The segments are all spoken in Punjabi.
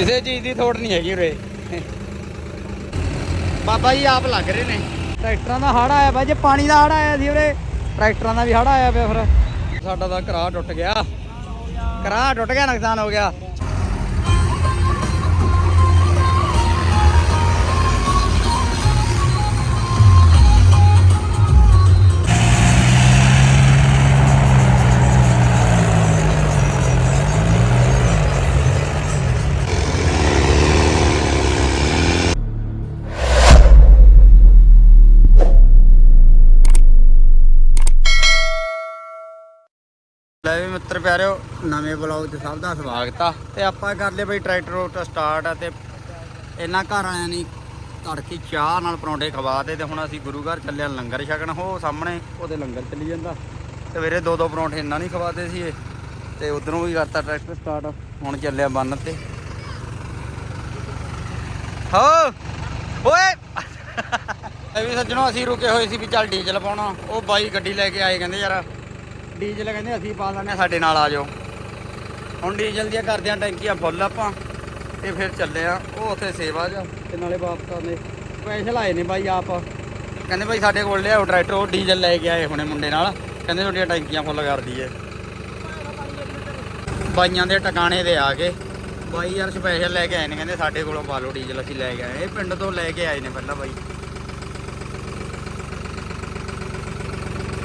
ਕਿਸੇ ਚੀਜ਼ ਦੀ ਥੋੜ ਨਹੀਂ ਹੈਗੀ ਉਰੇ। ਬਾਬਾ ਜੀ ਆਪ ਲੱਗ ਰਹੇ ਨੇ। ਟਰੈਕਟਰਾਂ ਦਾ ਹੜ ਆਇਆ ਵਾ ਜੇ ਪਾਣੀ ਦਾ ਹੜ ਆਇਆ ਸੀ ਉਰੇ ਟਰੈਕਟਰਾਂ ਦਾ ਵੀ ਹੜ ਆਇਆ ਪਿਆ ਫਿਰ। ਸਾਡਾ ਤਾਂ ਕਰਾ ਟੁੱਟ ਗਿਆ। ਕਰਾ ਟੁੱਟ ਗਿਆ ਨੁਕਸਾਨ ਹੋ ਗਿਆ। ਮਿੱਤਰ ਪਿਆਰਿਓ, ਨਵੇਂ ਬਲੌਗ 'ਚ ਸਭ ਦਾ ਸਵਾਗਤ ਆ। ਤੇ ਆਪਾਂ ਕਰ ਲਏ ਬਈ ਟਰੈਕਟਰ ਰੋਟਰ ਸਟਾਰਟ ਆ ਤੇ ਇਹਨਾਂ ਘਰ ਆਇਆਂ ਨਹੀਂ ਤੜਕੀ ਚਾਹ ਨਾਲ ਪਰੌਂਠੇ ਖਵਾ ਦੇ ਤੇ ਹੁਣ ਅਸੀਂ ਗੁਰੂ ਘਰ ਚੱਲਿਆ ਲੰਗਰ ਛਕਣ। ਹੋ, ਸਾਹਮਣੇ ਉਹਦੇ ਲੰਗਰ ਚੱਲੀ ਜਾਂਦਾ। ਸਵੇਰੇ ਦੋ ਦੋ ਪਰੌਂਠੇ ਇੰਨਾ ਨਹੀਂ ਖਵਾਦੇ ਸੀ ਇਹ। ਤੇ ਉਧਰੋਂ ਵੀ ਕਰਤਾ ਟਰੈਕਟਰ ਸਟਾਰਟ। ਹੁਣ ਚੱਲਿਆ ਬੰਨ ਤੇ। ਹੋ! ਓਏ! ਇਹ ਵੀ ਸੱਜਣੋ, ਅਸੀਂ ਰੁਕੇ ਹੋਏ ਸੀ ਵੀ ਚੱਲ ਡੀਜ਼ਲ ਪਾਉਣਾ। ਉਹ ਬਾਈ ਗੱਡੀ ਲੈ ਕੇ ਆਏ, ਕਹਿੰਦੇ ਯਾਰ ਡੀਜ਼ਲ ਕਹਿੰਦੇ ਅਸੀਂ ਪਾ ਲੈਣੇ ਸਾਡੇ ਨਾਲ ਆ ਜਾਓ। ਹੁਣ ਡੀਜ਼ਲ ਦੀਆਂ ਕਰਦੇ ਆ ਟੈਂਕੀਆਂ ਫੁੱਲ ਆਪਾਂ, ਤੇ ਫਿਰ ਚੱਲੇ ਆ ਉਹ ਉੱਥੇ ਸੇਵਾ ਜਾ, ਤੇ ਨਾਲੇ ਵਾਪਸ ਆਉਂਦੇ। ਸਪੈਸ਼ਲ ਆਏ ਨੇ ਬਾਈ ਆਪ। ਕਹਿੰਦੇ ਬਾਈ ਸਾਡੇ ਕੋਲ ਲਿਆਓ ਟਰੈਕਟਰ, ਉਹ ਡੀਜ਼ਲ ਲੈ ਕੇ ਆਏ ਹੁਣੇ ਮੁੰਡੇ ਨਾਲ। ਕਹਿੰਦੇ ਤੁਹਾਡੀਆਂ ਟੈਂਕੀਆਂ ਫੁੱਲ ਕਰ ਦਈਏ। ਬਾਈਆਂ ਦੇ ਟਿਕਾਣੇ ਦੇ ਆ ਕੇ ਬਾਈ ਯਾਰ ਸਪੈਸ਼ਲ ਲੈ ਕੇ ਆਏ ਨੇ, ਕਹਿੰਦੇ ਸਾਡੇ ਕੋਲੋਂ ਪਾ ਲਓ ਡੀਜ਼ਲ, ਅਸੀਂ ਲੈ ਕੇ ਆਏ। ਇਹ ਪਿੰਡ ਤੋਂ ਲੈ ਕੇ ਆਏ ਨੇ ਪਹਿਲਾਂ ਬਾਈ।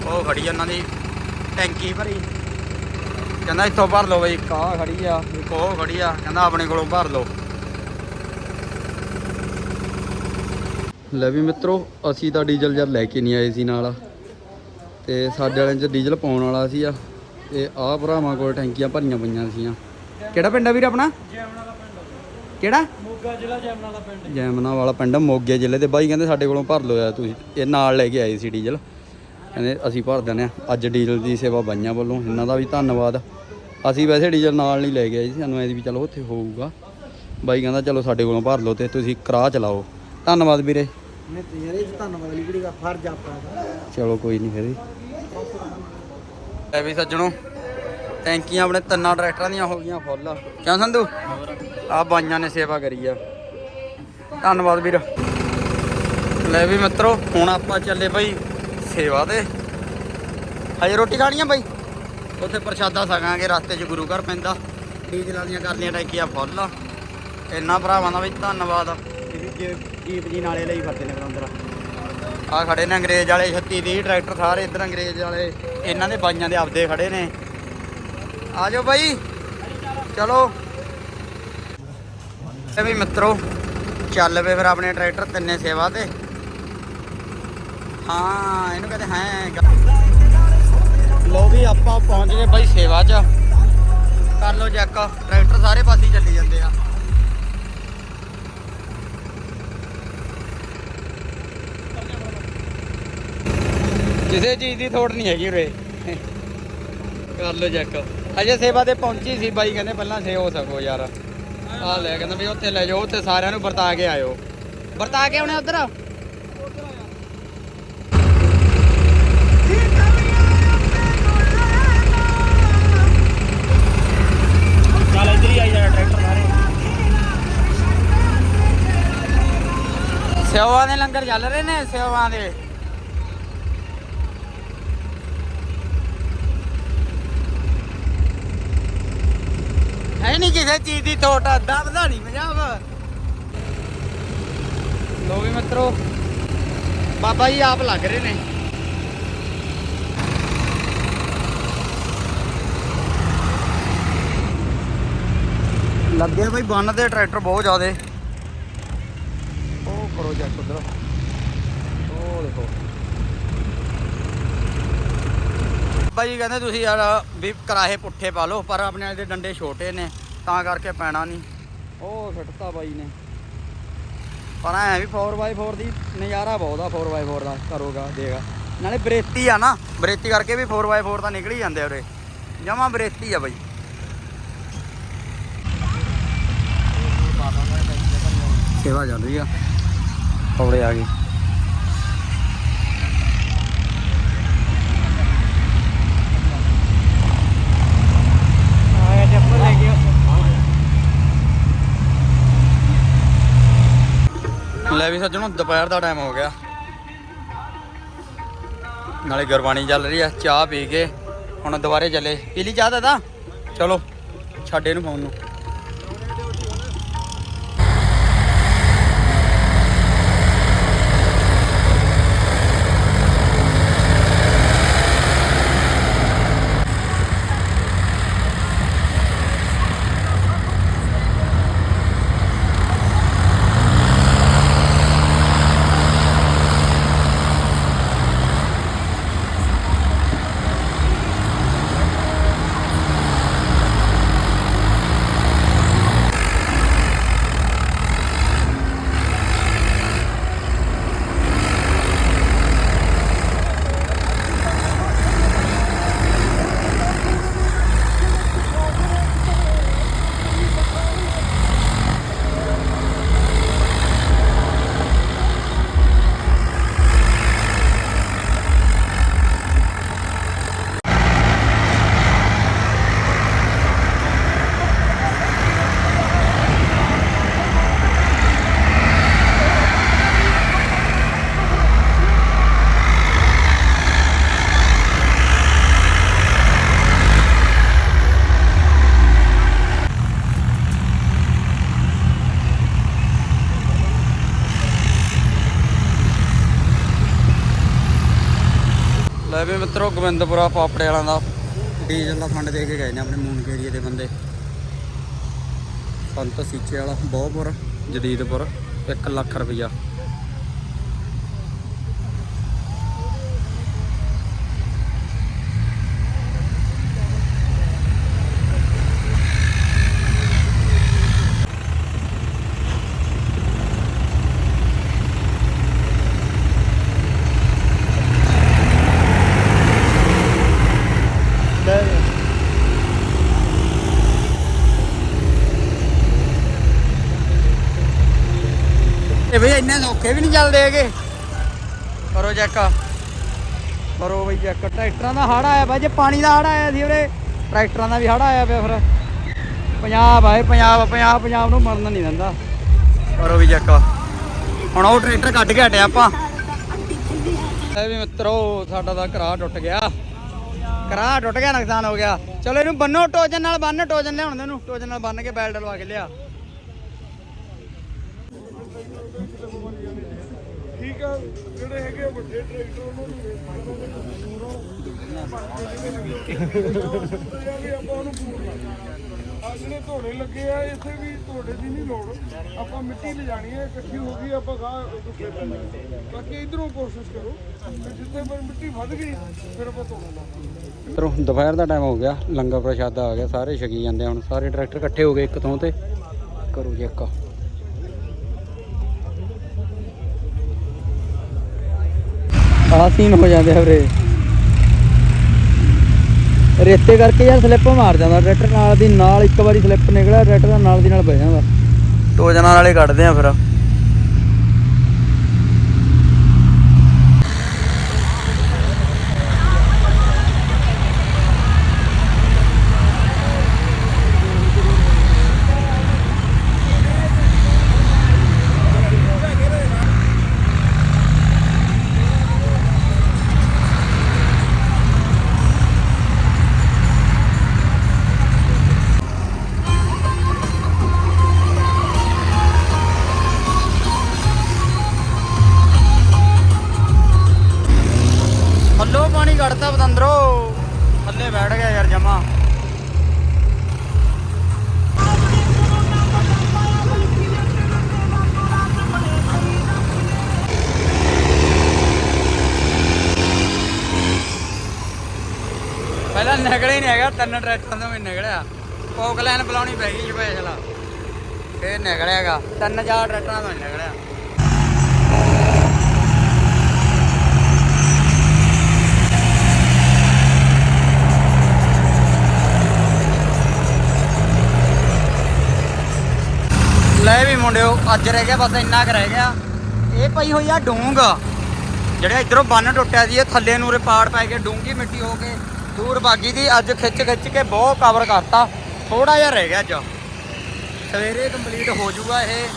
ਉਹ ਖੜੀ ਉਹਨਾਂ ਦੀ। ਟੈਂਕੀ ਭਰੀ। ਕਹਿੰਦਾ ਇੱਥੋਂ ਭਰ ਲਓ ਬਈ ਕਾ ਖੜੀ ਆ, ਇੱਕ ਉਹ ਖੜੀ ਆ, ਕਹਿੰਦਾ ਆਪਣੇ ਕੋਲੋਂ ਭਰ ਲਓ। ਲੈ ਵੀ ਮਿੱਤਰੋ, ਅਸੀਂ ਤਾਂ ਡੀਜ਼ਲ ਜਦ ਲੈ ਕੇ ਨਹੀਂ ਆਏ ਸੀ ਨਾਲ। ਤੇ ਸਾਡੇ ਵਾਲਿਆਂ 'ਚ ਡੀਜ਼ਲ ਪਾਉਣ ਵਾਲਾ ਸੀ ਆ ਤੇ ਆਹ ਭਰਾਵਾਂ ਕੋਲ ਟੈਂਕੀਆਂ ਭਰੀਆਂ ਪਈਆਂ ਸੀਆਂ। ਕਿਹੜਾ ਪਿੰਡ ਆ ਵੀਰ ਆਪਣਾ? ਕਿਹੜਾ? ਮੋਗਾ ਜ਼ਿਲ੍ਹਾ ਜੈਮਨਾ ਦਾ ਪਿੰਡ। ਜੈਮਨਾ ਵਾਲਾ ਪਿੰਡ, ਮੋਗੇ ਜ਼ਿਲ੍ਹੇ ਦੇ। ਬਾਈ ਕਹਿੰਦੇ ਸਾਡੇ ਕੋਲੋਂ ਭਰ ਲਓ ਯਾਰ ਤੁਸੀਂ। ਇਹ ਨਾਲ ਲੈ ਕੇ ਆਏ ਸੀ ਡੀਜ਼ਲ। ਕਹਿੰਦੇ ਅਸੀਂ ਭਰ ਦਿੰਦੇ ਆ ਅੱਜ ਡੀਜ਼ਲ ਦੀ ਸੇਵਾ ਬਾਈਆਂ ਵੱਲੋਂ ਇਹਨਾਂ ਦਾ ਵੀ ਧੰਨਵਾਦ। ਅਸੀਂ ਵੈਸੇ ਡੀਜ਼ਲ ਨਾਲ ਨਹੀਂ ਲੈ ਆਏ ਸੀ ਸਾਨੂੰ ਐਂ ਵੀ ਚਲੋ ਉੱਥੇ ਹੋਊਗਾ। ਬਾਈ ਕਹਿੰਦਾ ਚਲੋ ਸਾਡੇ ਕੋਲੋਂ ਭਰ ਲਓ ਤੇ ਤੁਸੀਂ ਕਰਾ ਚਲਾਓ। ਧੰਨਵਾਦ ਵੀਰੇ। ਧੰਨਵਾਦ ਫਰਜ਼ ਆਪਣਾ। ਚਲੋ ਕੋਈ ਨਹੀਂ ਫਿਰ। ਐ ਵੀ ਸੱਜਣੋ ਟੈਂਕੀਆਂ ਆਪਣੇ ਤਿੰਨਾਂ ਟਰੈਕਟਰਾਂ ਦੀਆਂ ਹੋ ਗਈਆਂ ਫੁੱਲ। ਕਿਉਂ ਸੰਧੂ? ਆ ਬਾਈਆਂ ਨੇ ਸੇਵਾ ਕਰੀ ਆ। ਧੰਨਵਾਦ ਵੀਰ। ਲੈ ਵੀ ਮਿੱਤਰੋ ਹੁਣ ਆਪਾਂ ਚੱਲੇ ਬਈ ਸੇਵਾ ਤੇ। ਹਜੇ ਰੋਟੀ ਖਾਣੀ ਆ ਬਈ? ਉੱਥੇ ਪ੍ਰਸ਼ਾਦਾ ਛਕਾਂਗੇ ਰਸਤੇ 'ਚ ਗੁਰੂ ਘਰ ਪੈਂਦਾ। ਡੀਜ਼ਲ ਵਾਲੀਆਂ ਕਰਦੀਆਂ ਟੈਂਕੀਆਂ ਫੁੱਲ ਇੰਨਾ ਭਰਾਵਾਂ ਦਾ ਵੀ ਧੰਨਵਾਦ ਜੀਪ- ਜੀ ਨਾਲੇ ਲਈ ਫਿਰਦੇ ਨੇ ਬਰੰਦਰ ਆ ਖੜੇ ਨੇ ਅੰਗਰੇਜ਼ ਵਾਲੇ 36 30 ਟਰੈਕਟਰ ਸਾਰੇ ਇੱਧਰ ਅੰਗਰੇਜ਼ ਵਾਲੇ। ਇਹਨਾਂ ਦੇ ਬਾਈਆਂ ਦੇ ਆਪਦੇ ਖੜੇ ਨੇ। ਆ ਜਾਓ ਬਾਈ। ਚਲੋ। ਇਹ ਵੀ ਮਿੱਤਰੋ ਚੱਲ ਵੇ ਫਿਰ ਆਪਣੇ ਟਰੈਕਟਰ ਤਿੰਨੇ ਸੇਵਾ ਤੇ। ਹਾਂ ਇਹਨੂੰ ਕਹਿੰਦੇ ਹੈ ਲੋ ਵੀ ਆਪਾਂ ਪਹੁੰਚ ਗਏ ਬਾਈ ਸੇਵਾ 'ਚ। ਕਰ ਲਓ ਚੈੱਕ ਟਰੈਕਟਰ ਸਾਰੇ ਪਾਸੇ ਹੀ ਚੱਲੀ ਜਾਂਦੇ ਆ। ਕਿਸੇ ਚੀਜ਼ ਦੀ ਥੋੜ ਨਹੀਂ ਹੈਗੀ ਉਰੇ। ਕਰ ਲਓ ਚੈੱਕ ਅਜੇ ਸੇਵਾ ਤੇ ਪਹੁੰਚੀ ਸੀ ਬਾਈ ਕਹਿੰਦੇ ਪਹਿਲਾਂ ਸੇ ਹੋ ਸਕੋ ਯਾਰ। ਆ ਲੈ ਕਹਿੰਦਾ ਵੀ ਉੱਥੇ ਲੈ ਜਾਓ ਉੱਥੇ ਸਾਰਿਆਂ ਨੂੰ ਵਰਤਾ ਕੇ ਆਇਓ। ਵਰਤਾ ਕੇ ਆਉਣੇ ਉਧਰ? ਚੱਲ ਇੱਧਰ ਹੀ ਆਈ ਜਾਣਾ ਟਰੈਕਟਰ ਸਾਰੇ ਸੇਵਾ ਦੇ ਲੰਗਰ ਚੱਲ ਰਹੇ ਨੇ ਸੇਵਾ ਦੇ। ਹੈ ਨਹੀਂ ਕਿਸੇ ਚੀਜ਼ ਦੀ ਥੋਟ ਦਬਦਾ ਨਹੀਂ ਪੰਜਾਬ। ਲੋ ਵੀ ਮਿੱਤਰੋ, ਬਾਬਾ ਜੀ ਆਪ ਲੱਗ ਰਹੇ ਨੇ। ਲੱਗੇ ਬਈ ਬੰਨ ਦੇ ਟਰੈਕਟਰ ਬਹੁਤ ਜ਼ਿਆਦੇ। ਉਹ ਕਰੋ ਜੱਕ ਉਧਰ। ਉਹ ਦੇਖੋ। ਬਾਈ ਕਹਿੰਦੇ ਤੁਸੀਂ ਯਾਰ ਵੀ ਕਰਾਹੇ ਪੁੱਠੇ ਪਾ ਲਓ ਪਰ ਆਪਣੇ ਵਾਲੇ ਦੇ ਡੰਡੇ ਛੋਟੇ ਨੇ ਤਾਂ ਕਰਕੇ ਪੈਣਾ ਨਹੀਂ। ਉਹ ਫਿੱਟਤਾ ਬਾਈ ਨੇ। ਪਰ ਐ ਵੀ 4x4 ਦੀ ਨਜ਼ਾਰਾ ਬਹੁਤ ਆ 4x4 ਦਾ ਕਰੋਗਾ ਦੇਗਾ। ਨਾਲੇ ਬਰੇਤੀ ਆ ਨਾ ਬਰੇਤੀ ਕਰਕੇ ਵੀ 4x4 ਤਾਂ ਨਿਕਲ ਹੀ ਜਾਂਦੇ ਉਰੇ। ਜਮਾ ਬਰੇਤੀ ਆ ਬਾਈ। ਸੇਵਾ ਚੱਲ ਆ। ਪੌੜੇ ਆ ਗਏ। ਲੈ ਵੀ ਸੱਜਣੋ ਦੁਪਹਿਰ ਦਾ ਟਾਈਮ ਹੋ ਗਿਆ। ਨਾਲੇ ਗੁਰਬਾਣੀ ਚੱਲ ਰਹੀ ਆ ਚਾਹ ਪੀ ਕੇ ਹੁਣ ਦੁਬਾਰੇ ਚੱਲੇ। ਪੀਲੀ ਚਾਹ ਦਾਦਾ ਚਲੋ ਛੱਡੇ ਨੂੰ ਫੋਨ ਨੂੰ। ਲੈ ਗੋਬਿੰਦਪੁਰਾ ਪਾਪੜੇ ਵਾਲਾਂ ਦਾ। ਡੀਜ਼ਲ ਦਾ ਫੰਡ ਦੇ ਕੇ ਗਏ ਨੇ ਆਪਣੇ ਮੂਨ ਏਰੀਏ ਦੇ ਬੰਦੇ। ਸੰਤ ਸੀਚੇ ਵਾਲਾ ਬਹੁਪੁਰ ਜਦੀਦਪੁਰ 1 ਲੱਖ ਰੁਪਈਆ। ਇਹ ਇੰਨੇ ਸੌਖੇ ਵੀ ਨਹੀਂ ਚੱਲਦੇ ਹੈਗੇ। ਕਰੋ ਚੈੱਕ ਕਰੋ ਬਈ ਚੈੱਕ ਟਰੈਕਟਰਾਂ ਦਾ ਹੜ ਆਇਆ ਵਾ ਜੇ ਪਾਣੀ ਦਾ ਹੜ ਆਇਆ ਸੀ ਉਰੇ, ਟਰੈਕਟਰਾਂ ਦਾ ਵੀ ਹੜ ਆਇਆ ਪਿਆ ਫਿਰ। ਪੰਜਾਬ ਆਏ ਪੰਜਾਬ ਪੰਜਾਬ ਪੰਜਾਬ ਨੂੰ ਮਰਨ ਨਹੀਂ ਦਿੰਦਾ। ਕਰੋ ਵੀ ਚੈੱਕ ਹੁਣ ਉਹ ਟਰੈਕਟਰ ਕੱਢ ਕੇ ਹਟਿਆ ਆਪਾਂ। ਇਹ ਵੀ ਮਿੱਤਰੋ, ਸਾਡਾ ਤਾਂ ਕਰਾ ਟੁੱਟ ਗਿਆ। ਕਰਾ ਟੁੱਟ ਗਿਆ, ਨੁਕਸਾਨ ਹੋ ਗਿਆ। ਚਲੋ ਇਹਨੂੰ ਬੰਨੋ ਟੋਜਨ ਨਾਲ ਬੰਨ ਟੋਜਨ ਲਿਆਉਣ ਦੇ ਇਹਨੂੰ। ਟੋਜਨ ਨਾਲ ਬੰਨ ਕੇ ਬੈਲਟ ਲਵਾ ਕੇ ਲਿਆ। ਠੀਕ ਆ, ਜਿਹੜੇ ਹੈਗੇ ਵੱਡੇ ਟਰੈਕਟਰ ਉਹਨਾਂ ਨੂੰ ਵੀ ਆਪਾਂ ਉਹਨੂੰ ਪੂਰਨਾ ਆ ਜਿਹੜੇ ਧੋੜੇ ਲੱਗੇ ਆ, ਇੱਥੇ ਵੀ ਧੋੜੇ ਦੀ ਨਹੀਂ ਲੋੜ। ਆਪਾਂ ਮਿੱਟੀ ਲਿਜਾਣੀ ਹੈ ਇਕੱਠੀ ਹੋ ਗਈ, ਆਪਾਂ ਗਾਹ ਉਦੋਂ ਬਾਕੀ ਇਧਰੋਂ ਕੋਸ਼ਿਸ਼ ਕਰੋ ਜਿੱਥੇ ਪਰ ਮਿੱਟੀ ਵੱਧ ਗਈ, ਫਿਰ ਆਪਾਂ ਧੋਣਾ ਦੁਪਹਿਰ ਦਾ ਟਾਈਮ ਹੋ ਗਿਆ, ਲੰਗਰ ਪ੍ਰਸ਼ਾਦਾ ਆ ਗਿਆ, ਸਾਰੇ ਛਕੀ ਜਾਂਦੇ ਆ ਹੁਣ। ਸਾਰੇ ਟਰੈਕਟਰ ਇਕੱਠੇ ਹੋ ਗਏ ਇੱਕ ਥਾਂ ਤੇ। ਕਰੋ ਚੈੱਕ ਆਹ ਸੀਨ ਹੋ ਜਾਂਦੇ ਆ ਵੀਰੇ। ਰੇਤੇ ਕਰਕੇ ਯਾਰ ਸਲਿੱਪ ਮਾਰ ਜਾਂਦਾ ਟਰੈਕਟਰ ਨਾਲ ਦੀ ਨਾਲ ਇੱਕ ਵਾਰੀ ਸਲਿੱਪ ਨਿਕਲਿਆ ਟਰੈਕਟਰ ਨਾਲ ਦੀ ਨਾਲ ਬਹਿ ਜਾਂਦਾ। ਟੋਜਨਾਂ ਵਾਲੇ ਕੱਢਦੇ ਆ ਫਿਰ। ਤਿੰਨ ਟਰੈਕਟਰਾਂ ਤੋਂ ਵੀ ਨਿਕਲਿਆ। ਕੋਕ ਬੁਲਾਉਣੀ ਪੈ ਗਈ ਸਪੈਸ਼ਲ ਫੇਰ ਨਿਕਲਿਆਗਾ। ਤਿੰਨ ਚਾਰ ਟਰੈਕਟਰਾਂ ਤੋਂ ਨਿਕਲਿਆ। ਲੈ ਵੀ ਮੁੰਡਿਓ, ਅੱਜ ਰਹਿ ਗਿਆ, ਬਸ ਇੰਨਾ ਕੁ ਰਹਿ ਗਿਆ। ਇਹ ਪਈ ਹੋਈ ਆ ਡੂੰਗ ਜਿਹੜਾ ਇਧਰੋਂ ਬੰਨ ਟੁੱਟਿਆ ਸੀ, ਇਹ ਥੱਲੇ ਨੂੰ ਰਿਪਾੜ ਪੈ ਕੇ ਡੂੰਗੀ ਮਿੱਟੀ ਹੋ ਕੇ ਦੂਰ ਬਾਗੀ ਦੀ ਅੱਜ ਖਿੱਚ ਖਿੱਚ ਕੇ ਬਹੁਤ ਕਵਰ ਕਰਤਾ। ਥੋੜਾ ਜਿਹਾ ਰਹਿ ਗਿਆ ਅੱਜ। ਸਵੇਰੇ ਕੰਪਲੀਟ ਹੋ ਜਾਊਗਾ ਇਹ।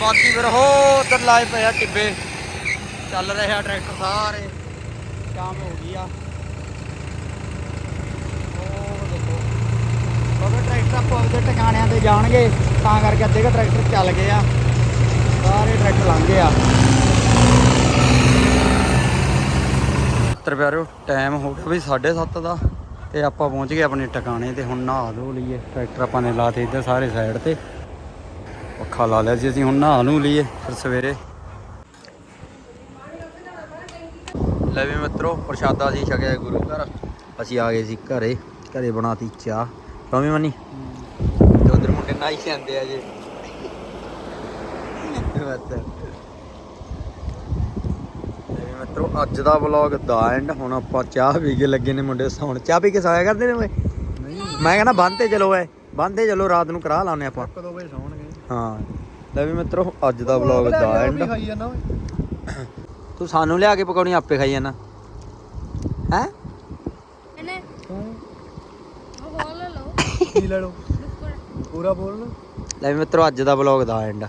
ਬਾਕੀ ਫਿਰ ਹੋ ਉਧਰ ਲਾਏ ਪਏ ਆ ਟਿੱਬੇ। ਚੱਲ ਰਹੇ ਆ ਟਰੈਕਟਰ ਸਾਰੇ। ਸ਼ਾਮ ਹੋ ਗਈ ਆ। ਉਹ ਦੇਖੋ ਕਿਉਂਕਿ ਟਰੈਕਟਰ ਆਪਾਂ ਆਪਦੇ ਟਿਕਾਣਿਆਂ ਤੇ ਜਾਣਗੇ। ਤਾਂ ਕਰਕੇ ਅੱਧੇ ਕੁ ਟਰੈਕਟਰ ਚੱਲ ਗਏ ਆ। ਸਾਰੇ ਟਰੈਕਟਰ ਲੰਘ ਗਏ ਆ। ਤਰ ਪਿਆਰਿਓ ਟਾਈਮ ਹੋ ਗਿਆ ਵੀ 7:30 ਦਾ ਤੇ ਆਪਾਂ ਪਹੁੰਚ ਗਏ ਆਪਣੇ ਟਿਕਾਣੇ ਤੇ ਹੁਣ ਨਹਾ ਧੋ ਲਈਏ। ਟਰੈਕਟਰ ਆਪਾਂ ਨੇ ਲਾਤੇ ਇੱਧਰ ਸਾਰੇ ਸਾਈਡ ਤੇ। ਪੱਖਾ ਲਾ ਲਿਆ ਸੀ ਅਸੀਂ, ਹੁਣ ਨਹਾ ਨੂੰ ਲਈਏ ਫਿਰ ਸਵੇਰੇ। ਲੈ ਵੀ ਮਿੱਤਰੋ, ਪ੍ਰਸ਼ਾਦਾ ਸੀ ਛਕਿਆ ਗੁਰੂ ਘਰ। ਅਸੀਂ ਆ ਗਏ ਸੀ ਘਰੇ ਘਰੇ ਬਣਾਤੀ ਚਾਹ। ਰੋਮੀ ਮਨੀ ਤੇ ਉਧਰ ਮੁੰਡੇ ਨਾਈ ਜਾਂਦੇ ਆ ਜੇ। ਬੱਤ ਲੈ ਵੀ ਮਿੱਤਰੋ ਅੱਜ ਦਾ ਵਲੌਗ ਦਾ ਐਂਡ ਹੁਣ ਆਪਾਂ ਚਾਹ ਪੀ ਕੇ ਲੱਗੇ ਨੇ ਮੁੰਡੇ ਸੌਣ। ਚਾਹ ਪੀ ਕੇ ਸੌਇਆ ਕਰਦੇ ਨੇ ਓਏ? ਮੈਂ ਕਹਿੰਦਾ ਬੰਦ ਤੇ ਚਲੋ ਐ ਬੰਦ ਤੇ ਚਲੋ ਰਾਤ ਨੂੰ ਕਰਾ ਲਾਉਨੇ ਆਪਾਂ। ਸੌਣਗੇ। ਹਾਂ ਲੈ ਵੀ ਮਿੱਤਰੋ ਅੱਜ ਦਾ ਵਲੌਗ ਦਾ ਐਂਡ ਤੂੰ ਸਾਨੂੰ ਲਿਆ ਕੇ ਪਕਾਉਣੀ ਆਪੇ ਖਾਈ ਜਾਣਾ ਹੈ? ਇਹਨੇ ਉਹ ਬੋਲ ਲਓ। ਕੀ ਲੈ ਲਓ? ਪੂਰਾ ਬੋਲ ਲਓ ਲੈ ਵੀ ਮਿੱਤਰੋ ਅੱਜ ਦਾ ਵਲੌਗ ਦਾ ਐਂਡ